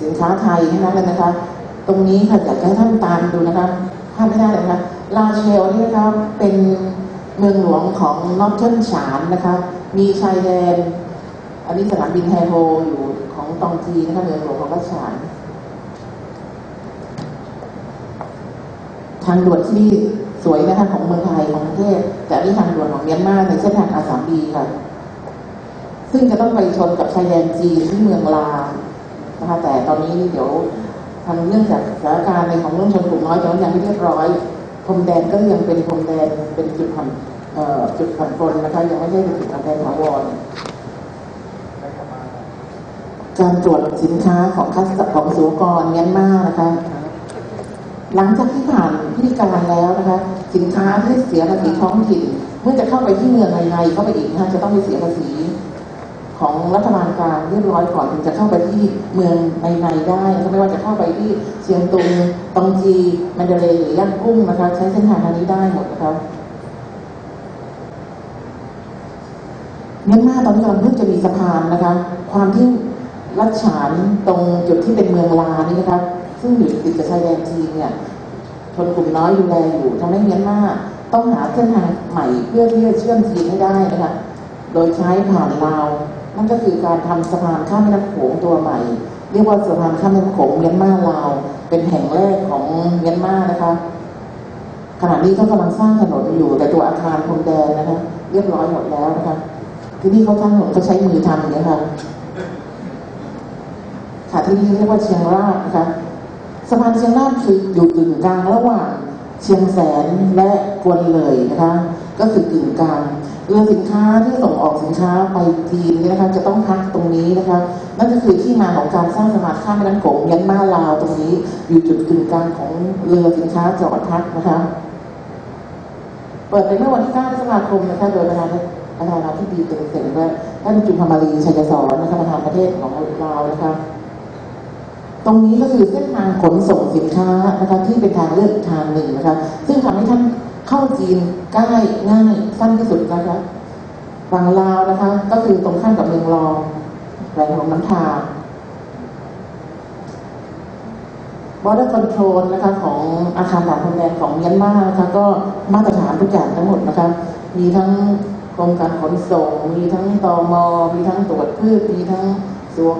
สินค้าไทยทั้งนั้นนะคะ ตรงนี้ค่ะอยากให้ท่านตามดูนะคะภาพไม่ได้เลยนะคะลาเชลนี่นะคะเป็นเมืองหลวงของนอร์เทิร์นฉานนะคะมีชายแดนอันนี้สนามบินแฮโฮอยู่ของตองจีนะคะเมืองหลวงของรัชฉานทางด่วนที่นี่สวยนะคะของเมืองไทยของประเทศแต่อันนี้ทางด่วนของเมียนมาในเส้นทางอาสามบีค่ะซึ่งจะต้องไปชนกับชายแดนจีนที่เมืองลา นะคะแต่ตอนนี้เดี๋ยวทางเนื่องจากสถานการณ์ในของเรื่องชนกลุ่มน้อยแต่ว่ายังไม่เรียบร้อยพรมแดนก็ยังเป็นพรมแดนเป็นจุดผ่านจุดผ่านปลนนะคะยังไม่ใช่เป็นจุดผ่านแดนถาวรการตรวจสินค้าของคัสของสุกรเมียนมานะคะ หลังจากที่ผ่านพิธีการแล้วนะคะ สินค้าที่เสียภาษีท้องถิ่น เมื่อจะเข้าไปที่เมืองในๆเข้าไปอีกนะคะจะต้องไปเสียภาษี ของรัฐบาลกลางเรียบร้อยก่อนถึงจะเข้าไปที่เมืองในๆได้นะคะไม่ว่าจะเข้าไปที่เชียงตุงตองจีมันเดเลหรือย่างกุ้งนะคะใช้เส้นทางทางนี้ได้หมดนะคะเมียนมาตอนนี้กำลังเพิ่งจะมีสะพานนะคะ ความที่ลัดฉานตรงจุดที่เป็นเมืองลานี่นะคะซึ่งอยู่ติดกับชายแดนจีนเนี่ยชนกลุ่มน้อยดูแลอยู่ทำให้เมียนมาต้องหาเส้นทางใหม่เพื่อที่จะเชื่อมจีนให้ได้นะคะโดยใช้ผ่านลาว นั่นก็คือการทำสะพานข้ามแม่น้ำโขงตัวใหม่ เรียกว่าสะพานข้ามแม่น้ำโขงเมียนมาลาว เป็นแห่งแรกของเมียนมานะคะขณะนี้ก็กำลังสร้างถนนอยู่แต่ตัวอาคารพรมแดนนะคะเรียบร้อยหมดแล้วนะคะที่นี่เขาทำถนนเขาใช้มือทำอย่างนี้ยค่ะค่ะที่นี่เรียกว่าเชียงรากนะคะสะพานเชียงรากคืออยู่กึ่งกลางระหว่าง เชียงแสนและกวนเลยนะคะ ก็คือกึ่งกลางเรือสินค้าที่ส่งออกสินค้าไปจีนเนี่ยนะคะจะต้องพักตรงนี้นะคะนั่นก็คือที่มาของการสร้างสะพานข้ามแม่น้ำโขงเมียนมาลาวตรงนี้ อยู่จุดกึ่งกลางของเรือสินค้าจอดพักนะคะเปิดไปเมื่อวันที่9พฤษภาคมนะคะโดยประธานประธานาธิบดีเต็มๆว่าท่านจุนพามารีชัยสอนนะคะประธานประเทศของลาวนะคะ ตรงนี้ก็คือเส้นทางขนส่งสินค้านะคะที่เป็นทางเลือกทางหนึ่งนะคะซึ่งทำให้ท่านเข้าจีนง่ายง่ายสั้นที่สุดนะคะฝั่งลาวนะคะ ก็คือตรงข้ามกับเมืองรองแหล่งของน้ำทา border control นะคะของอาคารด่านพรมแดนของเมียนมานะคะก็มาตรฐานทุกอย่างทั้งหมดนะคะมีทั้งกรมการขนส่ง มีทั้งตมมีทั้งตรวจพืชมีทั้งสว